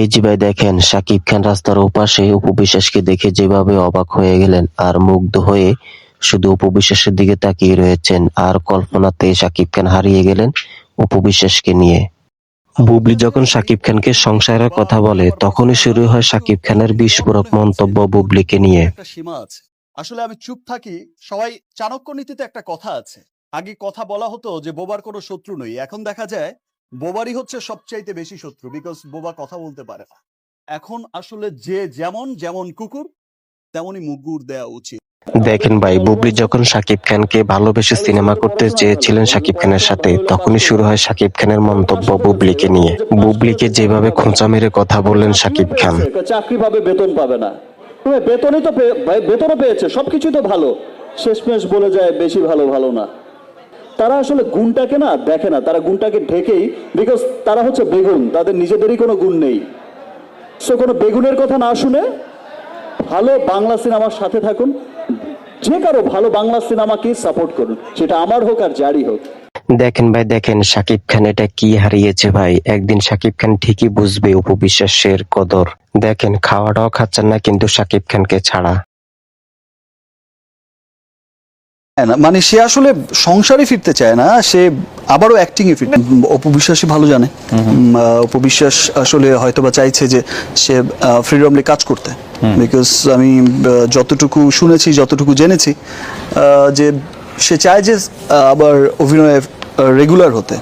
এই যে ভাই দেখেন শাকিব খান রাস্তার ওপাশে উপবিশ্বাসকে দেখে যেভাবে অবাক হয়ে গেলেন আর মুগ্ধ হয়ে শুধু উপবিশ্বাসের দিকে তাকিয়ে রয়েছেন, আর কল্পনাতে শাকিব খান হারিয়ে গেলেন উপবিশ্বাসকে নিয়ে। বুবলি যখন শাকিব খানকে সংসারের কথা বলে, তখনই শুরু হয় শাকিব খানের বিস্ফোরক মন্তব্য বুবলিকে নিয়ে। সীমা আসলে আমি চুপ থাকি, সবাই চাণক্য নীতিতে একটা কথা আছে। আগে কথা বলা হতো যে বোবার কোনো শত্রু নই। এখন দেখা যায় বোবারই হচ্ছে সবচাইতে বেশি শত্রু বিকজ বোবা কথা বলতে পারে না। এখন আসলে যে যেমন যেমন কুকুর তেমনই মুগুর দেওয়া উচিত। দেখেন ভাই বুবলি যখন শাকিব খানকে ভালোবেসে সিনেমা করতে চেয়েছিলেন শাকিব খানের সাথে তখনই শুরু হয় শাকিব খানের মন্তব্য বুবলিকে নিয়ে। বুবলিকে যেভাবে খোঁচা মেরে কথা বললেন শাকিব খান। চাকরি পাবে বেতন পাবে না। বেতনই তো বেতনও পেয়েছে সবকিছুই তো ভালো। শেষমেশ বলে যায় বেশি ভালো ভালো না। তারা আসলে গুণটাকে না দেখে না, তারা গুণটাকে ঢেকেই বিকজ তারা হচ্ছে বেগুন, তাদের নিজেদেরই কোনো গুণ নেই। সো কোনো বেগুনের কথা না শুনে ভালো বাংলা সিনেমার সাথে থাকুন, যে কারও ভালো বাংলা সিনেমাকে সাপোর্ট করুন, সেটা আমার হোক আর যারই হোক। দেখেন ভাই, দেখেন শাকিব খান এটা কি হারিয়েছে ভাই? একদিন শাকিব খান ঠিকই বুঝবে উপবিশ্বাসের কদর। দেখেন খাওয়াটাও খাচ্ছেন না কিন্তু শাকিব খানকে ছাড়া। মানে সে আসলে সংসারে ফিরতে চায় না সে আবারও অ্যাক্টিং এ ফিরতে অপবিশ্বাসী ভালো জানে। অপবিশ্বাস আসলে হয়তোবা চাইছে যে সে ফ্রিডমলি কাজ করতে। বিকজ আমি যতটুকু শুনেছি যতটুকু জেনেছি যে সে চায় যে আবার অভিনয়ে রেগুলার হতে।